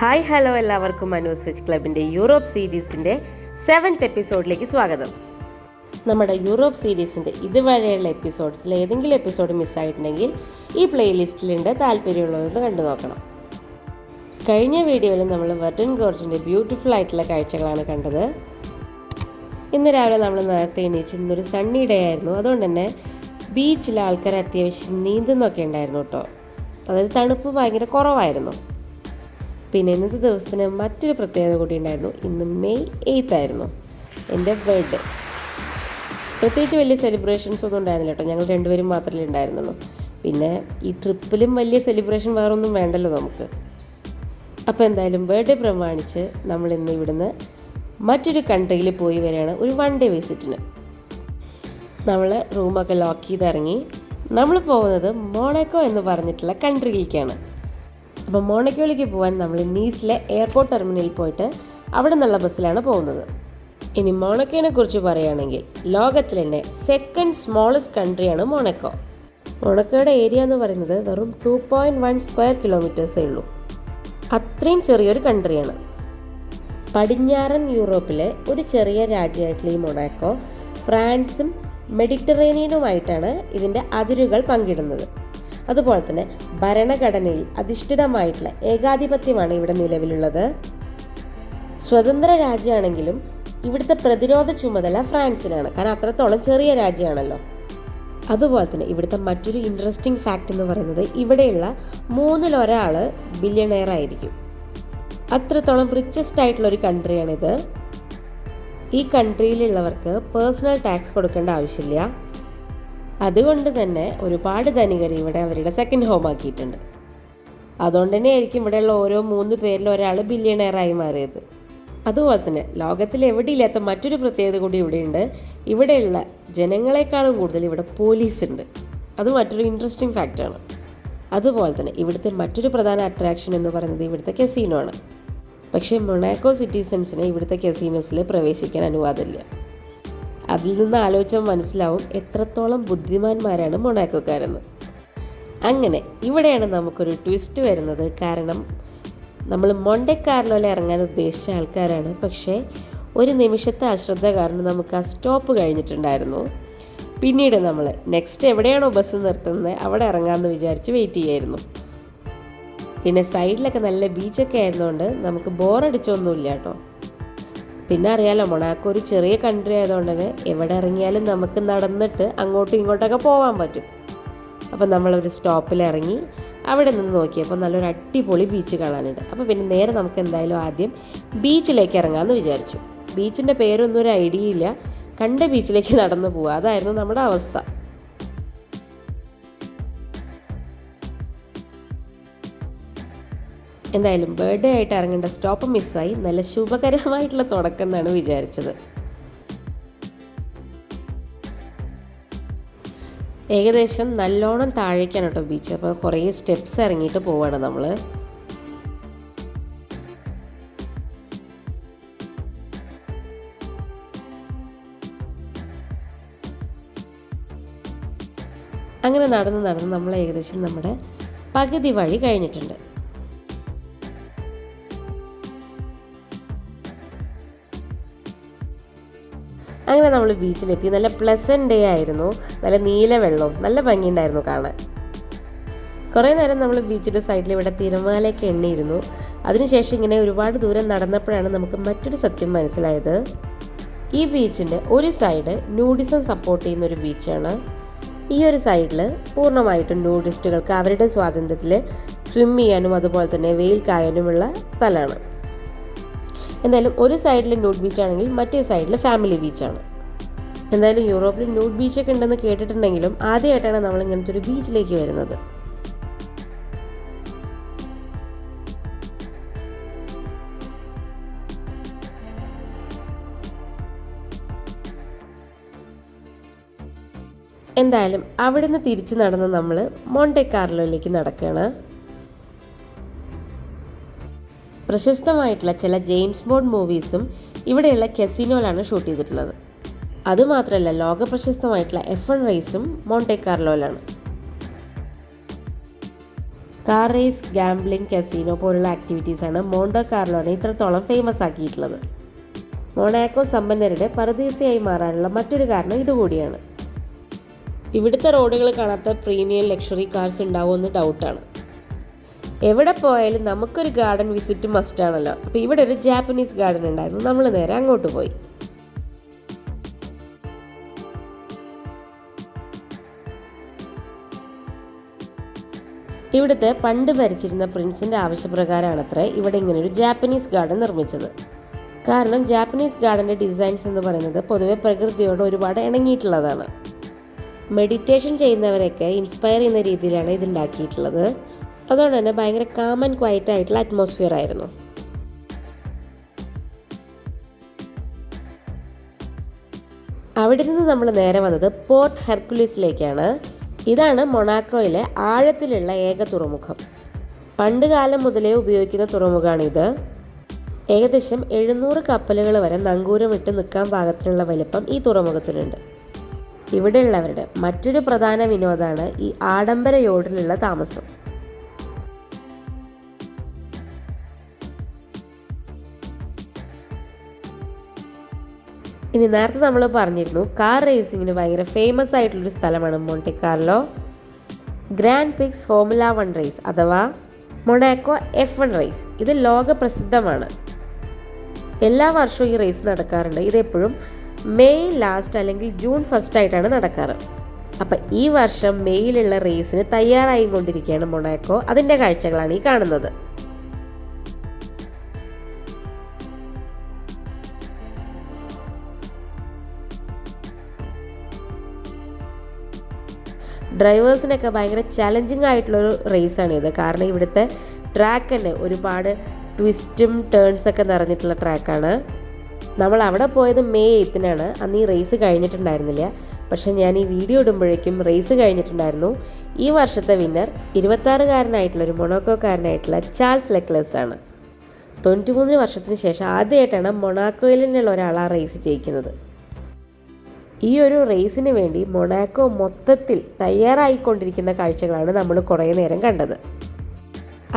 Hi hello എല്ലാവർക്കും മനോസ് വെച്ച് ക്ലബിന്റെ യൂറോപ്പ് സീരീസിന്റെ സെവൻത്ത് എപ്പിസോഡിലേക്ക് സ്വാഗതം. നമ്മുടെ യൂറോപ്പ് സീരീസിന്റെ ഇതുവരെയുള്ള എപ്പിസോഡ്സിൽ ഏതെങ്കിലും എപ്പിസോഡ് മിസ്സായിട്ടുണ്ടെങ്കിൽ ഈ പ്ലേലിസ്റ്റിലുണ്ട് താല്പര്യമുള്ളതെന്ന് കണ്ടു നോക്കണം. കഴിഞ്ഞ വീഡിയോയിൽ നമ്മൾ വെർട്ടൻ ഗോർജിന്റെ ബ്യൂട്ടിഫുൾ ആയിട്ടുള്ള കാഴ്ചകളാണ് കണ്ടത്. ഇന്ന് രാവിലെ നമ്മൾ നേരത്തെ എണീച്ചിരുന്നൊരു സണ്ണി ഡേ ആയിരുന്നു. അതുകൊണ്ട് തന്നെ ബീച്ചിൽ ആൾക്കാർ അത്യാവശ്യം നീന്തുന്നൊക്കെ ഉണ്ടായിരുന്നു കേട്ടോ. അതായത് തണുപ്പ് ഭയങ്കര കുറവായിരുന്നു. പിന്നെ ഇന്നത്തെ ദിവസത്തിന് മറ്റൊരു പ്രത്യേകത കൂടി ഉണ്ടായിരുന്നു. ഇന്ന് മെയ് എയ്ത്ത് ആയിരുന്നു എന്റെ ബർത്ത്ഡേ പ്രത്യേകിച്ച് വലിയ സെലിബ്രേഷൻസ് ഒന്നും ഉണ്ടായിരുന്നില്ല കേട്ടോ. ഞങ്ങൾ രണ്ടുപേരും മാത്രമേ ഉണ്ടായിരുന്നുള്ളൂ. പിന്നെ ഈ ട്രിപ്പിലും വലിയ സെലിബ്രേഷൻ വേറൊന്നും വേണ്ടല്ലോ നമുക്ക്. അപ്പോൾ എന്തായാലും ബർത്ത്ഡേ പ്രമാണിച്ച് നമ്മൾ ഇന്ന് ഇവിടുന്ന് മറ്റൊരു കൺട്രിയിൽ പോയി വരികയാണ്. ഒരു വൺ ഡേ വിസിറ്റിന് നമ്മൾ റൂമൊക്കെ ലോക്ക് ചെയ്തിറങ്ങി. നമ്മൾ പോകുന്നത് മോണക്കോ എന്ന് പറഞ്ഞിട്ടുള്ള കൺട്രിയിലേക്കാണ് അപ്പോൾ മോണക്കോയിലേക്ക് പോകാൻ നമ്മൾ നീസിലെ എയർപോർട്ട് ടെർമിനലിൽ പോയിട്ട് അവിടെ നിന്നുള്ള ബസ്സിലാണ് പോകുന്നത്. ഇനി മോണക്കോനെ കുറിച്ച് പറയുകയാണെങ്കിൽ ലോകത്തിൽ തന്നെ സെക്കൻഡ് സ്മോളസ്റ്റ് കൺട്രിയാണ് മോണക്കോ. മോണക്കോയുടെ ഏരിയ എന്ന് പറയുന്നത് വെറും ടു പോയിന്റ് വൺ സ്ക്വയർ കിലോമീറ്റേഴ്സേ ഉള്ളൂ. അത്രയും ചെറിയൊരു കൺട്രിയാണ് പടിഞ്ഞാറൻ യൂറോപ്പിലെ ഒരു ചെറിയ രാജ്യമായിട്ടുള്ള ഈ മൊണാക്കോ ഫ്രാൻസും മെഡിറ്ററേനിയനുമായിട്ടാണ് ഇതിന്റെ അതിരുകൾ പങ്കിടുന്നത്. അതുപോലെ തന്നെ ഭരണഘടനയിൽ അധിഷ്ഠിതമായിട്ടുള്ള ഏകാധിപത്യമാണ് ഇവിടെ നിലവിലുള്ളത്. സ്വതന്ത്ര രാജ്യമാണെങ്കിലും ഇവിടുത്തെ പ്രതിരോധ ചുമതല ഫ്രാൻസിനാണ്. കാരണം അത്രത്തോളം ചെറിയ രാജ്യമാണല്ലോ. അതുപോലെ തന്നെ ഇവിടുത്തെ മറ്റൊരു ഇൻട്രസ്റ്റിംഗ് ഫാക്റ്റ് എന്ന് പറയുന്നത് ഇവിടെയുള്ള മൂന്നിലൊരാൾ ബില്യണയർ ആയിരിക്കും. അത്രത്തോളം റിച്ചസ്റ്റ് ആയിട്ടുള്ള ഒരു കൺട്രിയാണിത് ഈ കൺട്രിയിലുള്ളവർക്ക് പേഴ്സണൽ ടാക്സ് കൊടുക്കേണ്ട ആവശ്യമില്ല. അതുകൊണ്ട് തന്നെ ഒരുപാട് ധനികർ ഇവിടെ അവരുടെ സെക്കൻഡ് ഹോം ആക്കിയിട്ടുണ്ട്. അതുകൊണ്ട് തന്നെ ആയിരിക്കും ഇവിടെയുള്ള ഓരോ മൂന്ന് പേരിൽ ഒരാൾ ബില്യണയറായി മാറിയത്. അതുപോലെ തന്നെ ലോകത്തിൽ എവിടെയില്ലാത്ത മറ്റൊരു പ്രത്യേകത കൂടി ഇവിടെയുണ്ട്. ഇവിടെയുള്ള ജനങ്ങളെക്കാളും കൂടുതൽ ഇവിടെ പോലീസ് ഉണ്ട്. അത് മറ്റൊരു ഇൻട്രസ്റ്റിംഗ് ഫാക്റ്റാണ് അതുപോലെ തന്നെ ഇവിടുത്തെ മറ്റൊരു പ്രധാന അട്രാക്ഷൻ എന്ന് പറയുന്നത് ഇവിടുത്തെ കെസീനോ ആണ്. പക്ഷേ മൊണാക്കോ സിറ്റിസൺസിന് ഇവിടുത്തെ കെസീനോസിൽ പ്രവേശിക്കാൻ അനുവാദമില്ല. അതിൽ നിന്ന് ആലോചിച്ചാൽ മനസ്സിലാവും എത്രത്തോളം ബുദ്ധിമാന്മാരാണ് മൊണാക്കോക്കാരെന്ന്. അങ്ങനെ ഇവിടെയാണ് നമുക്കൊരു ട്വിസ്റ്റ് വരുന്നത്. കാരണം നമ്മൾ മൊണ്ടെ കാർലോയിൽ ഇറങ്ങാൻ ഉദ്ദേശിച്ച ആൾക്കാരാണ്. പക്ഷേ ഒരു നിമിഷത്തെ അശ്രദ്ധ കാരണം നമുക്ക് ആ സ്റ്റോപ്പ് കഴിഞ്ഞിട്ടുണ്ടായിരുന്നു. പിന്നീട് നമ്മൾ നെക്സ്റ്റ് എവിടെയാണോ ബസ് നിർത്തുന്നത്? അവിടെ ഇറങ്ങാമെന്ന് വിചാരിച്ച് വെയിറ്റ് ചെയ്യായിരുന്നു. പിന്നെ സൈഡിലൊക്കെ നല്ല ബീച്ചൊക്കെ ആയിരുന്നുകൊണ്ട് നമുക്ക് ബോറടിച്ചൊന്നുമില്ല കേട്ടോ. പിന്നെ അറിയാലോ മൊണാക്കോ ഒരു ചെറിയ കൺട്രി ആയതുകൊണ്ട് തന്നെ എവിടെ ഇറങ്ങിയാലും നമുക്ക് നടന്നിട്ട് അങ്ങോട്ടും ഇങ്ങോട്ടൊക്കെ പോകാൻ പറ്റും. അപ്പം നമ്മളൊരു സ്റ്റോപ്പിൽ ഇറങ്ങി അവിടെ നിന്ന് നോക്കിയപ്പോൾ നല്ലൊരു അടിപൊളി ബീച്ച് കാണാനുണ്ട്. അപ്പോൾ പിന്നെ നേരെ നമുക്ക് എന്തായാലും ആദ്യം ബീച്ചിലേക്ക് ഇറങ്ങാമെന്ന് വിചാരിച്ചു. ബീച്ചിന്റെ പേരൊന്നും ഒരു ഐഡിയ ഇല്ല. കണ്ട ബീച്ചിലേക്ക് നടന്നു പോവുക അതായിരുന്നു നമ്മുടെ അവസ്ഥ. എന്തായാലും ബർത്ത്ഡേ ആയിട്ട് ഇറങ്ങേണ്ട സ്റ്റോപ്പ് മിസ്സായി നല്ല ശുഭകരമായിട്ടുള്ള തുടക്കം എന്നാണ് വിചാരിച്ചത്. ഏകദേശം നല്ലോണം താഴേക്കാണ് കേട്ടോ ബീച്ച് അപ്പോൾ കുറേ സ്റ്റെപ്സ് ഇറങ്ങിയിട്ട് പോവാണ് നമ്മൾ അങ്ങനെ നടന്ന് നടന്ന് നമ്മൾ ഏകദേശം നമ്മുടെ പകുതി വഴി കഴിഞ്ഞിട്ടുണ്ട്. അങ്ങനെ നമ്മൾ ബീച്ചിലെത്തി. നല്ല പ്ലസന്റ് ഡേ ആയിരുന്നു. നല്ല നീല വെള്ളവും നല്ല ഭംഗിയുണ്ടായിരുന്നു കാണാൻ. കുറേ നേരം നമ്മൾ ബീച്ചിന്റെ സൈഡിൽ ഇവിടെ തിരമാലയൊക്കെ എണ്ണിയിരുന്നു. അതിനുശേഷം ഇങ്ങനെ ഒരുപാട് ദൂരം നടന്നപ്പോഴാണ് നമുക്ക് മറ്റൊരു സത്യം മനസ്സിലായത്. ഈ ബീച്ചിന്റെ ഒരു സൈഡ് ന്യൂഡിസം സപ്പോർട്ട് ചെയ്യുന്ന ഒരു ബീച്ചാണ്. ഈ ഒരു സൈഡിൽ പൂർണമായിട്ടും ന്യൂഡിസ്റ്റുകൾക്ക് അവരുടെ സ്വാതന്ത്ര്യത്തിൽ സ്വിം ചെയ്യാനും അതുപോലെ തന്നെ വെയിൽ കായാനുമുള്ള സ്ഥലമാണ്. എന്തായാലും ഒരു സൈഡിൽ ന്യൂഡ് ബീച്ച് ആണെങ്കിൽ മറ്റേ സൈഡിൽ ഫാമിലി ബീച്ചാണ് എന്തായാലും യൂറോപ്പിൽ ന്യൂഡ് ബീച്ചൊക്കെ ഉണ്ടെന്ന് കേട്ടിട്ടുണ്ടെങ്കിലും ആദ്യമായിട്ടാണ് നമ്മൾ ഇങ്ങനത്തെ ഒരു ബീച്ചിലേക്ക് വരുന്നത്. എന്തായാലും അവിടുന്ന് തിരിച്ച് നടന്ന് നമ്മൾ മോണ്ടെ കാർലോയിലേക്ക് നടക്കുകയാണ് പ്രശസ്തമായിട്ടുള്ള ചില ജെയിംസ് ബോണ്ട് മൂവീസും ഇവിടെയുള്ള കെസിനോയിലാണ് ഷൂട്ട് ചെയ്തിട്ടുള്ളത്. അതുമാത്രമല്ല ലോക പ്രശസ്തമായിട്ടുള്ള എഫ് എൺ റേസും മോണ്ടെ കാർലോയിലാണ്. കാർ റേസ് ഗാംബ്ലിംഗ് കസീനോ പോലുള്ള ആക്ടിവിറ്റീസാണ് മോണ്ടോ കാർലോനെ ഇത്രത്തോളം ഫേമസ് ആക്കിയിട്ടുള്ളത്. മൊണാക്കോ സമ്പന്നരുടെ പരദേശിയായി മാറാനുള്ള മറ്റൊരു കാരണം ഇതുകൂടിയാണ്. ഇവിടുത്തെ റോഡുകൾ കാണാത്ത പ്രീമിയം ലക്ഷറി കാർസ് ഉണ്ടാവുമെന്ന് ഡൗട്ടാണ് എവിടെ പോയാലും നമുക്കൊരു ഗാർഡൻ വിസിറ്റ് മസ്റ്റ് ആണല്ലോ. അപ്പോൾ ഇവിടെ ഒരു ജാപ്പനീസ് ഗാർഡൻ ഉണ്ടായിരുന്നു. നമ്മൾ നേരെ അങ്ങോട്ട് പോയി. ഇവിടുത്തെ പണ്ട് ഭരിച്ചിരുന്ന പ്രിൻസിന്റെ അത്ര ഇവിടെ ഇങ്ങനെ ഒരു ജാപ്പനീസ് ഗാർഡൻ നിർമ്മിച്ചത്. കാരണം ജാപ്പനീസ് ഗാർഡന്റെ ഡിസൈൻസ് എന്ന് പറയുന്നത് പൊതുവെ പ്രകൃതിയോട് ഒരുപാട് ഇണങ്ങിയിട്ടുള്ളതാണ്. മെഡിറ്റേഷൻ ചെയ്യുന്നവരെയൊക്കെ ഇൻസ്പയർ ചെയ്യുന്ന രീതിയിലാണ് ഇത് ഉണ്ടാക്കിയിട്ടുള്ളത്. അതുകൊണ്ട് തന്നെ ഭയങ്കര കാം ആൻഡ് ക്വയറ്റ് ആയിട്ടുള്ള അറ്റ്മോസ്ഫിയർ ആയിരുന്നു. അവിടെ നിന്ന് നമ്മൾ നേരെ വന്നത് പോർട്ട് ഹെർക്കുലീസിലേക്കാണ്. ഇതാണ് മൊണാക്കോയിലെ ആഴത്തിലുള്ള ഏക തുറമുഖം. പണ്ട് കാലം മുതലേ ഉപയോഗിക്കുന്ന തുറമുഖമാണിത് ഏകദേശം എഴുന്നൂറ് കപ്പലുകൾ വരെ നങ്കൂരം ഇട്ട് നിൽക്കാൻ പാകത്തിനുള്ള വലിപ്പം ഈ തുറമുഖത്തിനുണ്ട്. ഇവിടെയുള്ളവരുടെ മറ്റൊരു പ്രധാന വിനോദമാണ് ഈ ആഡംബര യോഡിലുള്ള താമസം. ഇനി നേരത്തെ നമ്മൾ പറഞ്ഞിരുന്നു കാർ റേസിങ്ങിന് ഭയങ്കര ഫേമസ് ആയിട്ടുള്ളൊരു സ്ഥലമാണ് Monte Carlo grand prix formula one race അഥവാ മൊണാക്കോ എഫ് വൺ റേസ് ഇത് ലോക പ്രസിദ്ധമാണ്. എല്ലാ വർഷവും ഈ റേസ് നടക്കാറുണ്ട്. ഇതെപ്പോഴും മെയ് ലാസ്റ്റ് അല്ലെങ്കിൽ ജൂൺ ഫസ്റ്റ് ആയിട്ടാണ് നടക്കാറ്. അപ്പം ഈ വർഷം മെയ്യിലുള്ള റേസിന് തയ്യാറായി കൊണ്ടിരിക്കുകയാണ് മൊണാക്കോ അതിന്റെ കാഴ്ചകളാണ് ഈ കാണുന്നത്. ഡ്രൈവേഴ്സിനൊക്കെ ഭയങ്കര ചലഞ്ചിങ് ആയിട്ടുള്ളൊരു ഇത്. കാരണം ഇവിടുത്തെ ട്രാക്ക് തന്നെ ഒരുപാട് ട്വിസ്റ്റും ടേൺസൊക്കെ നിറഞ്ഞിട്ടുള്ള ട്രാക്കാണ് നമ്മൾ അവിടെ പോയത് മെയ് എയ്ത്തിനാണ് അന്ന് ഈ റേസ് കഴിഞ്ഞിട്ടുണ്ടായിരുന്നില്ല. പക്ഷേ ഞാൻ ഈ വീഡിയോ ഇടുമ്പോഴേക്കും റേസ് കഴിഞ്ഞിട്ടുണ്ടായിരുന്നു. ഈ വർഷത്തെ വിന്നർ ഇരുപത്താറുകാരനായിട്ടുള്ള ഒരു മൊണോക്കോക്കാരനായിട്ടുള്ള ചാൾസ് ലെക്ലസ് ആണ്. തൊണ്ണൂറ്റിമൂന്ന് വർഷത്തിന് ശേഷം ആദ്യമായിട്ടാണ് മൊണാക്കോയിൽ നിന്നുള്ള ഒരാൾ ആ റേസ് ജയിക്കുന്നത്. ഈ ഒരു റേസിന് വേണ്ടി മൊണാക്കോ മൊത്തത്തിൽ തയ്യാറായിക്കൊണ്ടിരിക്കുന്ന കാഴ്ചകളാണ് നമ്മൾ കുറേ നേരം കണ്ടത്.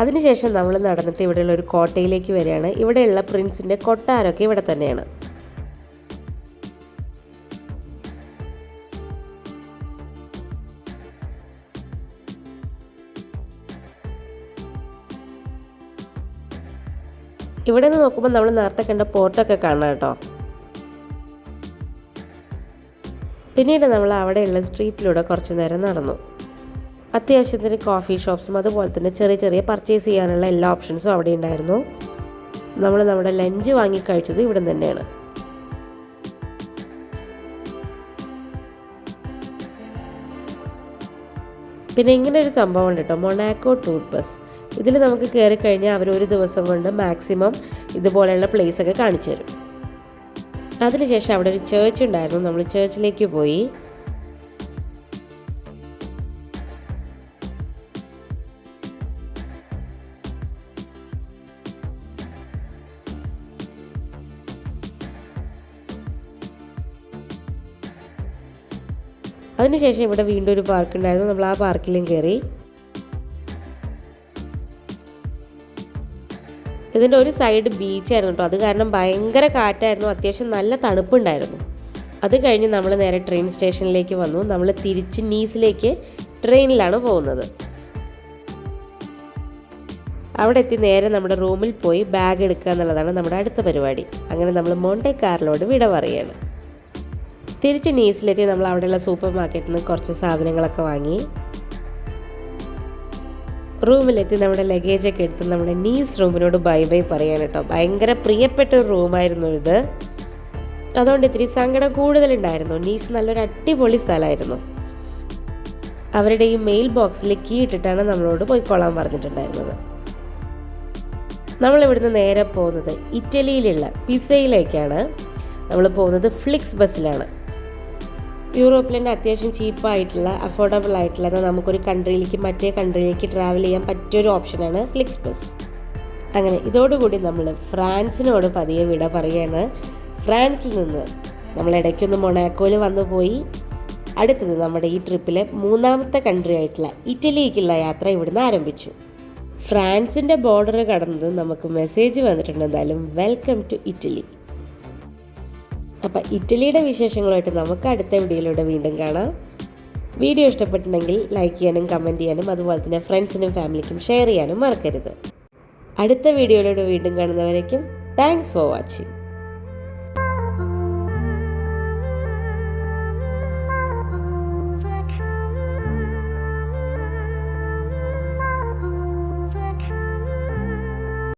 അതിനുശേഷം നമ്മൾ നടന്നിട്ട് ഇവിടെയുള്ള ഒരു കോട്ടയിലേക്ക് വരികയാണ്. ഇവിടെയുള്ള പ്രിൻസിന്റെ കൊട്ടാരമൊക്കെ ഇവിടെ തന്നെയാണ്. ഇവിടെ നിന്ന് നോക്കുമ്പോൾ നമ്മൾ നേരത്തെ കണ്ട പോർട്ടൊക്കെ കാണാം കേട്ടോ. പിന്നീട് നമ്മൾ അവിടെയുള്ള സ്ട്രീറ്റിലൂടെ കുറച്ച് നേരം നടന്നു. അത്യാവശ്യത്തിന് കോഫി ഷോപ്സും അതുപോലെ തന്നെ ചെറിയ ചെറിയ പർച്ചേസ് ചെയ്യാനുള്ള എല്ലാ ഓപ്ഷൻസും അവിടെ ഉണ്ടായിരുന്നു. നമ്മൾ നമ്മുടെ ലഞ്ച് വാങ്ങി കഴിച്ചത് ഇവിടെ തന്നെയാണ്. പിന്നെ ഇങ്ങനെ ഒരു സംഭവം ഉണ്ട് കേട്ടോ മൊണാക്കോ ടൂർ ബസ് ഇതിൽ നമുക്ക് കയറി കഴിഞ്ഞാൽ അവർ ഒരു ദിവസം കൊണ്ട് മാക്സിമം ഇതുപോലെയുള്ള പ്ലേസ് ഒക്കെ കാണിച്ചു തരും. അതിനുശേഷം അവിടെ ഒരു ചേർച്ച് ഉണ്ടായിരുന്നു. നമ്മൾ ചേർച്ചിലേക്ക് പോയി. അതിനുശേഷം ഇവിടെ വീണ്ടും ഒരു പാർക്ക് ഉണ്ടായിരുന്നു. നമ്മൾ ആ പാർക്കിലും കയറി ഇതിന്റെ ഒരു സൈഡ് ബീച്ചായിരുന്നു കേട്ടോ അത് കാരണം ഭയങ്കര കാറ്റായിരുന്നു. അത്യാവശ്യം നല്ല തണുപ്പുണ്ടായിരുന്നു. അത് കഴിഞ്ഞ് നമ്മൾ നേരെ ട്രെയിൻ സ്റ്റേഷനിലേക്ക് വന്നു. നമ്മൾ തിരിച്ച് നീസിലേക്ക് ട്രെയിനിലാണ് പോകുന്നത്. അവിടെ എത്തി നേരെ നമ്മുടെ റൂമിൽ പോയി ബാഗ് എടുക്കുക എന്നുള്ളതാണ് നമ്മുടെ അടുത്ത പരിപാടി. അങ്ങനെ നമ്മൾ മോണ്ടെ കാറിലോട് വിട പറയുകയാണ്. തിരിച്ച് നീസിലെത്തി നമ്മൾ അവിടെയുള്ള സൂപ്പർ മാർക്കറ്റിൽ നിന്ന് കുറച്ച് സാധനങ്ങളൊക്കെ വാങ്ങി. റൂമിലെത്തി നമ്മുടെ ലഗേജൊക്കെ എടുത്ത് നമ്മുടെ നീസ് റൂമിനോട് ബൈ ബൈ പറയാൻ കേട്ടോ ഭയങ്കര പ്രിയപ്പെട്ട ഒരു റൂമായിരുന്നു ഇത്. അതുകൊണ്ട് ഇത്തിരി സങ്കടം കൂടുതലുണ്ടായിരുന്നു. നീസ് നല്ലൊരു അടിപൊളി സ്ഥലമായിരുന്നു. അവരുടെ ഈ മെയിൽ ബോക്സിൽ കീ ഇട്ടിട്ടാണ് നമ്മളോട് പോയി കൊള്ളാൻ പറഞ്ഞിട്ടുണ്ടായിരുന്നത് നമ്മളിവിടുന്ന് നേരെ പോകുന്നത് ഇറ്റലിയിലുള്ള പിസയിലേക്കാണ് നമ്മൾ പോകുന്നത് ഫ്ലിക്സ് ബസ്സിലാണ് യൂറോപ്പിൽ തന്നെ അത്യാവശ്യം ചീപ്പായിട്ടുള്ള അഫോർഡബിൾ ആയിട്ടുള്ള എന്നാൽ നമുക്കൊരു കൺട്രിയിലേക്ക് മറ്റേ കൺട്രിയിലേക്ക് ട്രാവൽ ചെയ്യാൻ പറ്റിയൊരു ഓപ്ഷനാണ് ഫ്ലിക്സ് ബസ് അങ്ങനെ ഇതോടുകൂടി നമ്മൾ ഫ്രാൻസിനോട് പതിയെ വിട പറയുകയാണ് ഫ്രാൻസിൽ നിന്ന് നമ്മൾ ഇടയ്ക്കൊന്ന് മൊണാക്കോയിൽ വന്നു പോയി. അടുത്തത് നമ്മുടെ ഈ ട്രിപ്പിലെ മൂന്നാമത്തെ കൺട്രി ആയിട്ടുള്ള ഇറ്റലിയിലേക്കുള്ള യാത്ര ഇവിടുന്ന് ആരംഭിച്ചു. ഫ്രാൻസിന്റെ ബോർഡർ കടന്നത് നമുക്ക് മെസ്സേജ് വന്നിട്ടുണ്ട് എന്തായാലും വെൽക്കം ടു ഇറ്റലി അപ്പം ഇറ്റലിയുടെ വിശേഷങ്ങളായിട്ട് നമുക്ക് അടുത്ത വീഡിയോയിലൂടെ വീണ്ടും കാണാം. വീഡിയോ ഇഷ്ടപ്പെട്ടിട്ടുണ്ടെങ്കിൽ ലൈക്ക് ചെയ്യാനും കമന്റ് ചെയ്യാനും അതുപോലെ തന്നെ ഫ്രണ്ട്സിനും ഫാമിലിക്കും ഷെയർ ചെയ്യാനും മറക്കരുത്. അടുത്ത വീഡിയോയിലൂടെ വീണ്ടും കാണുന്നവരേക്കും താങ്ക്സ് ഫോർ വാച്ചിങ്